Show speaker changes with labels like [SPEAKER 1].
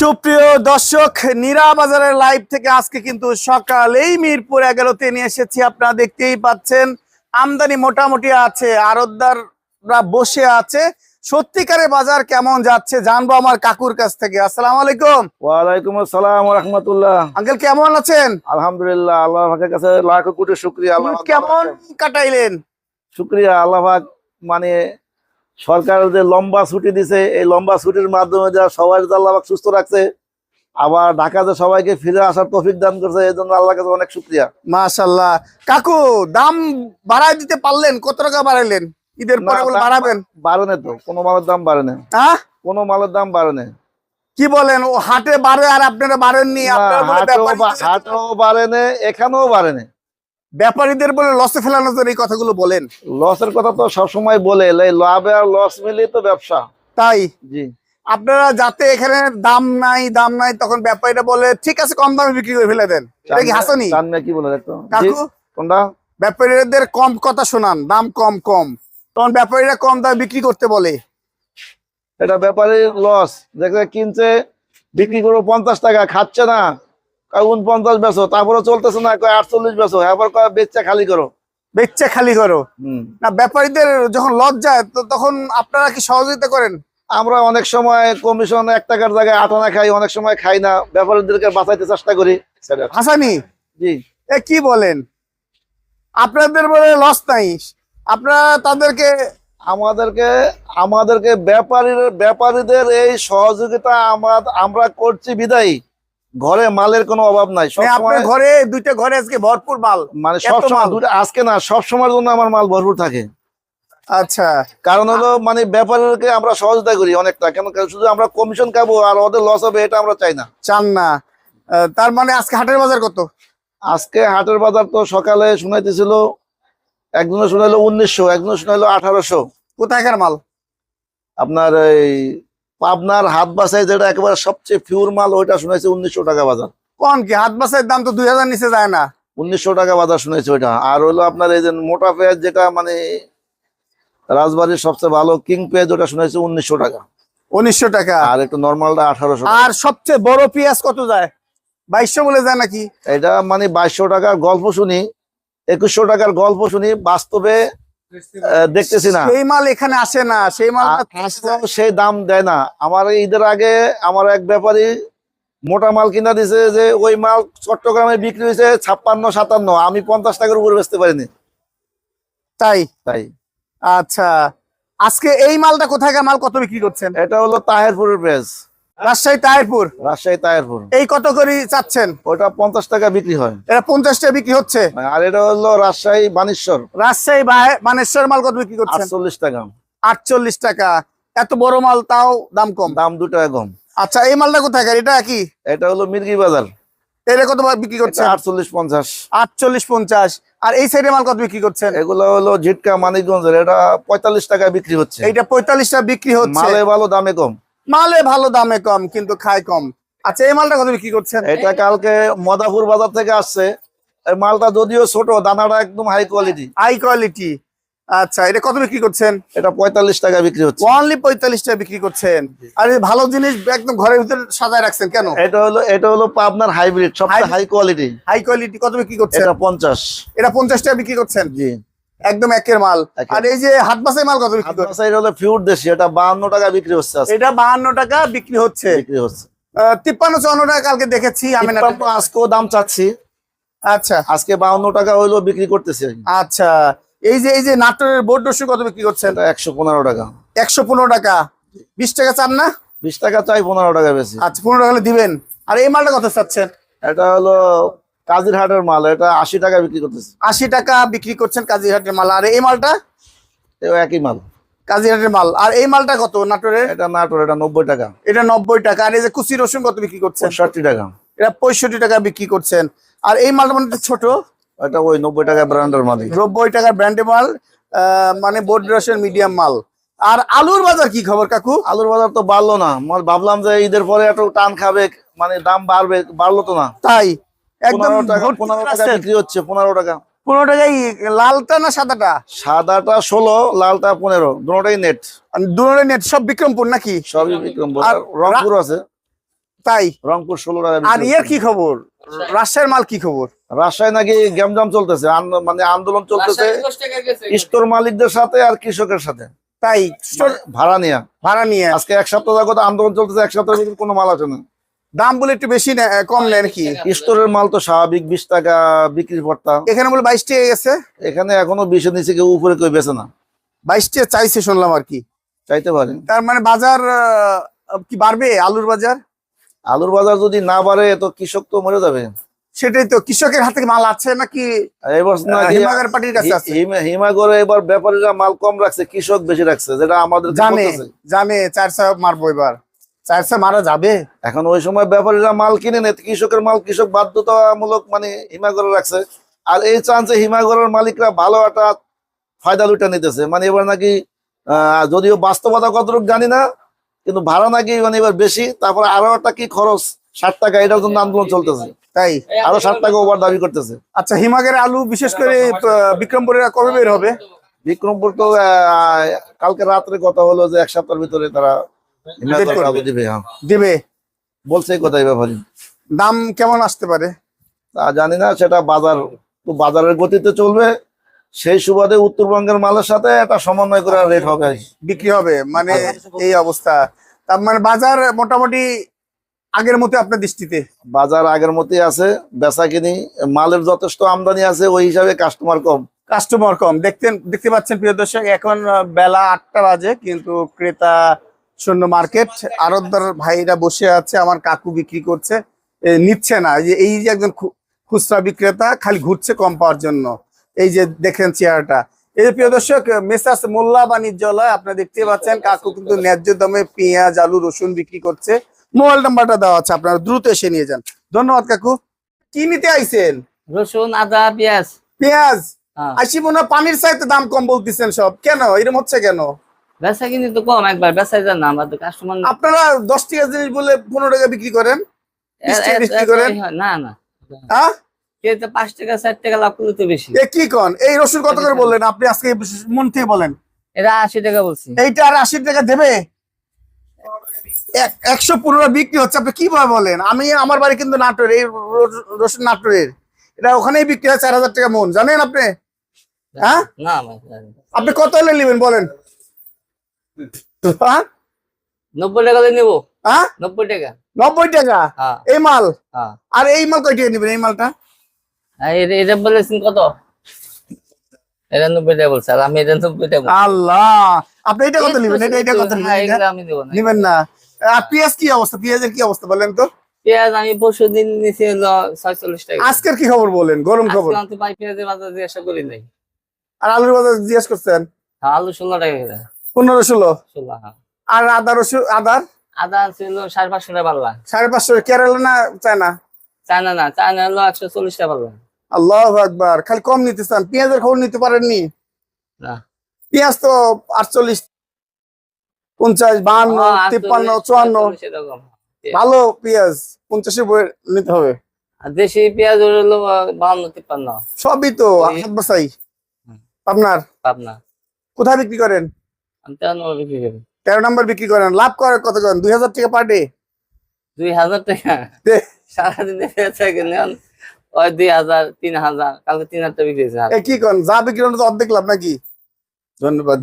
[SPEAKER 1] সুপ্রিয় দর্শক নীরা বাজারের লাইভ থেকে আজকে কিন্তু সকালেই মিরপুর এগারোতে নিয়ে এসেছি। আপনারা দেখতেই পাচ্ছেন আমদানি মোটামুটি আছে আরতদাররা বসে আছে। সত্যিকারের বাজার কেমন যাচ্ছে জানব আমার কাকুর কাছ থেকে। আসসালামু আলাইকুম।
[SPEAKER 2] ওয়ালাইকুম আসসালাম রহমতুল্লাহ।
[SPEAKER 1] আঙ্কেল কেমন আছেন?
[SPEAKER 2] আলহামদুলিল্লাহ আল্লাহ পাকের কাছে লাখ কোটি শুক্রিয়া আল্লাহ
[SPEAKER 1] কেমন কাটাইলেন?
[SPEAKER 2] শুক্রিয়া আল্লাহ পাক মানে সরকার যে লম্বা ছুটি দিছে এই লম্বা ছুটির মাধ্যমে যা সবাই আল্লাহ সুস্থ রাখছে আবার ঢাকা যে সবাইকে ফিরে আসার তৌফিক দান করছে এই জন্য আল্লাহ কাছে অনেক শুক্রিয়া।
[SPEAKER 1] মাশাল্লাহ কাকু দাম বাড়ায় দিতে পারলেন? কত টাকা বাড়াইলেন? ঈদের পরে বাড়াবেন?
[SPEAKER 2] বাড়ে না তো কোনো মালের দাম বাড়ে না
[SPEAKER 1] হ্যাঁ?
[SPEAKER 2] কোনো মালের দাম বাড়ে না
[SPEAKER 1] কি বলেন? ও হাটে বাড়ে আর আপনারা বাড়েননি?
[SPEAKER 2] হাটেও বা-
[SPEAKER 1] ব্যাপারীদের-
[SPEAKER 2] হাটেও বাড়ে না এখানেও বাড়ে না
[SPEAKER 1] ব্যাপারীদের বলে লসে ফেলানোর জন্য এই কথাগুলো বলেন।
[SPEAKER 2] লসের কথা তো সবসময় বলে লাভে আর লস মিলিয়ে তো ব্যবসা।
[SPEAKER 1] তাই?
[SPEAKER 2] জি।
[SPEAKER 1] আপনারা যাতে এখানে দাম নাই দাম নাই তখন ব্যাপারীরা বলে ঠিক আছে কম দামে বিক্রি করে ফেলে দেন। এটা কি হাসানি?
[SPEAKER 2] কি বলে
[SPEAKER 1] কাকু?
[SPEAKER 2] কোনটা?
[SPEAKER 1] ব্যাপারীদের কম কথা শোনান দাম কম কম। তখন ব্যাপারীরা কম দামে বিক্রি করতে বলে।
[SPEAKER 2] এটা ব্যাপারীর লস দেখে কিনছে বিক্রি করব পঞ্চাশ টাকা খাচ্ছে না। উনপঞ্চাশ বেচো তারপরে চলতেছে না কয় আটচল্লিশ বেচো এবার কয় বেচা খালি করো।
[SPEAKER 1] বেচে খালি করো। না ব্যাপারীদের যখন লস যায় তখন আপনারা কি সহযোগিতা করেন?
[SPEAKER 2] আমরা অনেক সময় কমিশন এক টাকার জায়গায় আট আনা খাই অনেক সময় খাই না ব্যাপারীদেরকে বাঁচাইতে চেষ্টা করি।
[SPEAKER 1] হাসানি
[SPEAKER 2] জি।
[SPEAKER 1] এ কি বলেন? আপনাদের বলে লস নাই। আপনারা তাদেরকে
[SPEAKER 2] আমাদেরকে আমাদেরকে ব্যাপারীর ব্যাপারীদের এই সহযোগিতা আমরা করছি বিদায়ী। ঘরে মালের কোনো অভাব নাই।
[SPEAKER 1] আপনার ঘরে দুইটা ঘরে আজকে ভরপুর মাল।
[SPEAKER 2] মানে সবসময়? দুটো আজকে না সব সময়ের জন্য আমার মাল ভরপুর থাকে।
[SPEAKER 1] আচ্ছা।
[SPEAKER 2] কারণ হলো মানে ব্যাপারীকে আমরা সহযোগিতা করি অনেকটা। কেন শুধু আমরা কমিশন খাব আর ওদের লস হবে এটা আমরা চাই না।
[SPEAKER 1] চান না। তার মানে আজকে হাটের বাজার কত?
[SPEAKER 2] আজকে হাটের বাজার তো সকালে শুনাইতেছিল একজনে শুনাইলো উনিশশো একজনে শুনাইলো আঠারোশো।
[SPEAKER 1] কোথায়কার মাল?
[SPEAKER 2] আপনার এই পাবনার হাত বাসায় যেটা একেবারে সবচেয়ে ফিউর মাল ওইটা শুনাইছে উনিশশো টাকা বাজার।
[SPEAKER 1] কোন কি? হাত বাসায় দাম তো দুই হাজার নিচে যায় না।
[SPEAKER 2] উনিশশো টাকা বাজার শুনেছি ওইটা। আর হলো আপনার এই যে মোটা পেঁয়াজ যেটা মানে রাজবাড়ির সবচেয়ে ভালো কিং পেঁয়াজ ওটা শুনেছি উনিশশো টাকা।
[SPEAKER 1] উনিশশো টাকা।
[SPEAKER 2] আর একটু নর্মালটা আঠারোশো
[SPEAKER 1] আর সবচেয়ে বড় পেঁয়াজ কত যায়? বাইশশো বলে যায় নাকি?
[SPEAKER 2] এটা মানে বাইশশো টাকার গল্প শুনি একুশশো টাকার গল্প শুনি বাস্তবে দেখতেছি না।
[SPEAKER 1] সেই মাল এখানে আসে না সেই মাল
[SPEAKER 2] আসলেও সেই দাম দেয় না। আমার ঈদের আগে আমার এক ব্যাপারী মোটা মাল কিনা দিছে যে ওই মাল চট্টগ্রামে বিক্রি হয়েছে ছাপ্পান্ন সাতান্ন। আমি পঞ্চাশ টাকার উপরে বেচতে পারিনি।
[SPEAKER 1] তাই?
[SPEAKER 2] তাই।
[SPEAKER 1] আচ্ছা। আজকে এই মালটা কোথায় মাল কত বিক্রি করছেন?
[SPEAKER 2] এটা হলো তাহেরপুরের পেঁয়াজ
[SPEAKER 1] রাজশাহী তাহিরপুর।
[SPEAKER 2] রাজশাহী তাহেরপুর।
[SPEAKER 1] এই কত করে চাচ্ছেন?
[SPEAKER 2] ওটা পঞ্চাশ টাকা বিক্রি হয়।
[SPEAKER 1] এটা পঞ্চাশ টাকা বিক্রি হচ্ছে?
[SPEAKER 2] আর এটা হলো রাজশাহী বানেশ্বর।
[SPEAKER 1] রাজশাহী বানেশ্বর মাল কত বিক্রি করছেন?
[SPEAKER 2] আটচল্লিশ টাকা।
[SPEAKER 1] আটচল্লিশ টাকা। এত বড় মাল তাও দাম কম?
[SPEAKER 2] দাম দু টাকা কম।
[SPEAKER 1] আচ্ছা এই মালটা কোথায়কার এটা কি?
[SPEAKER 2] এটা হলো মির্গি বাজার।
[SPEAKER 1] এটা কত বিক্রি করছেন?
[SPEAKER 2] আটচল্লিশ পঞ্চাশ।
[SPEAKER 1] আটচল্লিশ পঞ্চাশ। আর এই সাইডে মাল কত বিক্রি করছেন?
[SPEAKER 2] এগুলো হলো ঝিটকা মানিকগঞ্জের। এটা পঁয়তাল্লিশ টাকা বিক্রি হচ্ছে।
[SPEAKER 1] এইটা পঁয়তাল্লিশ টাকা বিক্রি হচ্ছে।
[SPEAKER 2] মালে ভালো দামে কম।
[SPEAKER 1] মালে ভালো দামে কম কিন্তু খায় কম। আচ্ছা এই মালটা কত বিক্রি করছেন?
[SPEAKER 2] এটা কালকে মদাপুর বাজার থেকে আসছে। এই মালটা যদিও ছোট দানাটা একদম হাই কোয়ালিটি
[SPEAKER 1] হাই কোয়ালিটি আচ্ছা এটা কত বিক্রি করছেন?
[SPEAKER 2] এটা পঁয়তাল্লিশ টাকা বিক্রি হচ্ছে।
[SPEAKER 1] অনলি পঁয়তাল্লিশ টাকা বিক্রি করছেন। আর এই ভালো জিনিস একদম ঘরের ভিতরে সাজায় রাখছেন কেন?
[SPEAKER 2] এটা হলো এটা হলো পাবনার হাইব্রিড সবচেয়ে হাই কোয়ালিটি
[SPEAKER 1] হাই কোয়ালিটি কত বিক্রি করছেন?
[SPEAKER 2] এটা পঞ্চাশ।
[SPEAKER 1] এটা পঞ্চাশ টাকা বিক্রি করছেন?
[SPEAKER 2] জি।
[SPEAKER 1] একদম একের মাল। আর এই যে হাত বাসাই মাল কত বিক্রি করছেন
[SPEAKER 2] আপনার হলো ফিউর দেশি এটা বাহান্ন টাকা বিক্রি হচ্ছে
[SPEAKER 1] এটা বাহান্ন টাকা বিক্রি হচ্ছে।
[SPEAKER 2] বিক্রি হচ্ছে।
[SPEAKER 1] তিপ্পান্ন চুয়ান্ন টাকা কালকে দেখেছি আমি না।
[SPEAKER 2] আজকেও দাম চাচ্ছি।
[SPEAKER 1] আচ্ছা।
[SPEAKER 2] আজকে বাউন্ন টাকা হইল বিক্রি করতেছি।
[SPEAKER 1] আচ্ছা। এই যে এই যে নাটোরের বোর্ড রসুন কত বিক্রি করছেন?
[SPEAKER 2] এটা একশো পনেরো টাকা।
[SPEAKER 1] একশো পনেরো টাকা। বিশ টাকা চান না?
[SPEAKER 2] বিশ টাকা চাই পনেরো টাকা বেশি।
[SPEAKER 1] আচ্ছা পনেরো টাকা হলে দিবেন। আর এই মালটা কত চাচ্ছেন?
[SPEAKER 2] এটা হলো কাজির হাটের মাল এটা আশি টাকা বিক্রি করতেছে।
[SPEAKER 1] আশি টাকা বিক্রি করছেন কাজীহাটের মাল। আর এই মালটা?
[SPEAKER 2] একই মাল।
[SPEAKER 1] কাজীহাটের মাল। আর এই মালটা কত নাটোরের?
[SPEAKER 2] এটা নাটোর এটা নব্বই টাকা।
[SPEAKER 1] এটা নব্বই টাকা। আর এই যে কুচি রসুন কত বিক্রি করছেন?
[SPEAKER 2] ষাটটি টাকা।
[SPEAKER 1] এটা পঁয়ষট্টি টাকা বিক্রি করছেন। আর এই মালটা মানে ছোট?
[SPEAKER 2] এটা ওই নব্বই টাকা ব্র্যান্ডের মাল
[SPEAKER 1] নব্বই টাকার ব্র্যান্ডে মাল আহ, মানে বোর্ড রসের মিডিয়াম মাল। আর আলুর বাজার কি খবর কাকু?
[SPEAKER 2] আলুর বাজার তো বাড়লো না। ভাবলাম যে ঈদের পরে একটু টান খাবে মানে দাম বাড়বে বাড়লো তো না।
[SPEAKER 1] তাই? একদম
[SPEAKER 2] পনেরো টাকা। বিক্রি হচ্ছে পনেরো টাকা।
[SPEAKER 1] পনেরো লালটা না সাদাটা?
[SPEAKER 2] সাদাটা ষোলো লালটা পনেরো নেট
[SPEAKER 1] সব বিক্রমপুর নাকি?
[SPEAKER 2] সবই বিক্রমপুর।
[SPEAKER 1] আর
[SPEAKER 2] আর রংপুর আছে।
[SPEAKER 1] তাই?
[SPEAKER 2] রংপুর ষোলো টাকা
[SPEAKER 1] আর কি খবর? রাজশাহীর মাল কি খবর?
[SPEAKER 2] রাজশাহী নাকি গ্যামজাম চলতেছে মানে আন্দোলন চলতেছে স্টোর মালিকদের সাথে আর কৃষকের সাথে।
[SPEAKER 1] তাই
[SPEAKER 2] ভাড়া নিয়ে।
[SPEAKER 1] ভাড়া নিয়ে।
[SPEAKER 2] আজকে এক সপ্তাহ যাবত আন্দোলন চলতেছে এক সপ্তাহের ভিতরে কোনো মাল আসে না।
[SPEAKER 1] দাম বলে একটু বেশি কম নেয় নাকি?
[SPEAKER 2] স্টোরের মাল তো স্বাভাবিক বিশ টাকা বিক্রি পড়তা
[SPEAKER 1] এখানে বলে বাইশ টাকা গেছে।
[SPEAKER 2] এখানে এখনও বিশের নিচে কেউ উপরে কেউ বেছে না।
[SPEAKER 1] বাইশ টাকা চাইছে শুনলাম আর কি।
[SPEAKER 2] চাইতে পারেন।
[SPEAKER 1] তার মানে বাজার কি বাড়বে আলুর বাজার?
[SPEAKER 2] আলুর বাজার যদি না বাড়ে তো কৃষক তো মরে যাবে।
[SPEAKER 1] সেটাই তো কৃষকের হাতে মাল আছে নাকি হিমাগার পার্টির কাছে আছে?
[SPEAKER 2] হিমাগরে এবার ব্যাপারীরা মাল কম রাখছে কৃষক বেশি রাখছে যেটা আমাদের
[SPEAKER 1] জানে জানে চার চারশো মারবো এবার। চারশো মারা যাবে।
[SPEAKER 2] এখন ওই সময় ব্যাপারীরা মাল কিনে নেয় কৃষকের মাল কৃষক বাধ্যতামূলক মানে হিমাগরে রাখছে। আর এই চান্সে হিমাগরের মালিকরা ভালো একটা ফায়দা লুটা নিতেছে। মানে এবার নাকি যদিও বাস্তবতা কতটুকু জানি না কিন্তু ভাড়া নাকি মানে এবার বেশি তারপরে আরও একটা কি খরচ ষাট টাকা এটার জন্য আন্দোলন চলতেছে।
[SPEAKER 1] তাই?
[SPEAKER 2] আরও ষাট টাকা ওভার দাবি করতেছে।
[SPEAKER 1] আচ্ছা হিমাগারে আলু বিশেষ করে আহ, বিক্রমপুরে কবে বের হবে?
[SPEAKER 2] বিক্রমপুর তো আহ, কালকে রাত্রে কথা হলো যে এক সপ্তাহের ভিতরে তারা দিবে হ্যাঁ। বলছে ব্যাপারী।
[SPEAKER 1] দাম কেমন আসতে পারে?
[SPEAKER 2] তা জানি না সেটা বাজার তো বাজারের গতিতে চলবে। সেই সুবাদে উত্তরবঙ্গের মালের সাথে একটা সমন্বয় করে রেট হবে।
[SPEAKER 1] বিক্রি হবে মানে এই অবস্থা। তার মানে বাজার মোটামুটি আগের মতো আপনার দৃষ্টিতে?
[SPEAKER 2] বাজার আগের মতোই আছে বেচা কিনি মালের যথেষ্ট আমদানি আছে ওই হিসাবে কাস্টমার কম।
[SPEAKER 1] কাস্টমার কম। দেখতেন দেখতে পাচ্ছেন প্রিয় দর্শক এখন বেলা আটটা বাজে কিন্তু ক্রেতা শূন্য মার্কেট আরবদার ভাইরা বসে আছে আমার কাকু বিক্রি করছে। নিচ্ছে না। যে এই যে একজন খুচরা বিক্রেতা খালি ঘুরছে কম পাওয়ার জন্য। এই যে দেখেন চেয়ারটা। এই যে প্রিয় দর্শক মেসাস মোল্লা বাণিজ্যালয় আপনারা দেখতে পাচ্ছেন কাকু কিন্তু ন্যায্য দামে পেঁয়াজ আলু রসুন বিক্রি করছে। মোবাইল নাম্বারটা দেওয়া আছে আপনারা দ্রুত এসে নিয়ে যান। ধন্যবাদ কাকু। কি নিতে আইছেন?
[SPEAKER 3] রসুন আদা পেঁয়াজ।
[SPEAKER 1] পেঁয়াজ?
[SPEAKER 3] হ্যাঁ।
[SPEAKER 1] আসি মনে পানির চাইতে দাম কম বলতেছেন সব। কেন? এরকম হচ্ছে কেন?
[SPEAKER 3] বেচা কিন্তু তো কম একবার বেচাই যান না আমাদের কাস্টমার
[SPEAKER 1] আপনারা দশ টাকা জিনিস বলে পনেরো টাকা বিক্রি করেন বিক্রি করেন।
[SPEAKER 3] না না।
[SPEAKER 1] হ্যাঁ?
[SPEAKER 3] পাঁচ টাকা ষাট টাকা লাভ করলে তো বেশি।
[SPEAKER 1] কি কন? এই রসুন কত করে বললেন? আপনি আজকে মন থেকে বলেন।
[SPEAKER 3] আশি টাকা বলছি।
[SPEAKER 1] এইটা আর আশি টাকা দেবে? এক- একশো পনেরো বিক্রি হচ্ছে আপনি কীভাবে বলেন? আমি আমার বাড়ি কিন্তু নাটোর এই রসুন নাটোরের। এটা ওখানেই বিক্রি হয় চার হাজার টাকা মন জানেন আপনি? হ্যাঁ?
[SPEAKER 3] না।
[SPEAKER 1] আপনি কত হলে নেবেন বলেন?
[SPEAKER 3] নব্বই টাকা দিয়ে নেব।
[SPEAKER 1] হ্যাঁ?
[SPEAKER 3] নব্বই টাকা।
[SPEAKER 1] নব্বই টাকা?
[SPEAKER 3] হ্যাঁ।
[SPEAKER 1] এই মাল?
[SPEAKER 3] হ্যাঁ।
[SPEAKER 1] আর এই মাল কয় টাকা নেবেন এই মালটা?
[SPEAKER 3] এটা- এটা বলেছেন কত? এটা নব্বই টাকা বলছে আর আমি এটা নব্বই টাকা
[SPEAKER 1] আল্লাহ! আপনি এটা কত নেবেন? এটা এটা কত
[SPEAKER 3] হ্যাঁ,
[SPEAKER 1] নেবেন?
[SPEAKER 3] এগুলো আমি দেবো না।
[SPEAKER 1] আর পেঁয়াজ কি অবস্থা? পেঁয়াজের কি অবস্থা বলেন তো?
[SPEAKER 3] পেঁয়াজ আমি পরশু দিন হলো ছয়চল্লিশ টাকা।
[SPEAKER 1] আজকের কি খবর বলেন? গরম খবর।
[SPEAKER 3] পেঁয়াজের বাজার জিজ্ঞাসা করি নাই।
[SPEAKER 1] আর আলুর বাজার জিজ্ঞেস করছেন?
[SPEAKER 3] হ্যাঁ, আলু ষোলো টাকা
[SPEAKER 1] পনেরো ষোলো।
[SPEAKER 3] হ্যাঁ।
[SPEAKER 1] আর আদা রসুন আদার?
[SPEAKER 3] আদা ছিল সাড়ে পাঁচশো টাকা পারলাম
[SPEAKER 1] সাড়ে পাঁচশো। কেরালা না চায়না?
[SPEAKER 3] চায়না না চায়না হলো একশো চল্লিশ টাকা পারলাম
[SPEAKER 1] আল্লাহ আকবার। খালি কম নিতে চান পেঁয়াজের খবর নিতে পারেননি?
[SPEAKER 3] না।
[SPEAKER 1] পেঁয়াজ তো আটচল্লিশ পঞ্চাশ বাহান্ন
[SPEAKER 3] হ্যাঁ,
[SPEAKER 1] তিপ্পান্ন চুয়ান্ন। ভালো পেঁয়াজ পঞ্চাশের বই নিতে হবে।
[SPEAKER 3] আর দেশি পেঁয়াজ হলো বাহান্ন তিপ্পান্ন।
[SPEAKER 1] সবই তো আপনার
[SPEAKER 3] পাবনা।
[SPEAKER 1] কোথায় বিক্রি করেন?
[SPEAKER 3] তেরো নম্বর বিক্রি
[SPEAKER 1] করেন লাভ করে কত করেন? দুই হাজার টাকা পার ডে
[SPEAKER 3] দুই হাজার টাকা। সারাদিনে ওই দুই হাজার তিন হাজার কালকে তিন হাজার টাকা বিক্রি হয়েছে।
[SPEAKER 1] এ কি করেন? যা বিক্রি করেন তো অর্ধেক লাভ নাকি? ধন্যবাদ।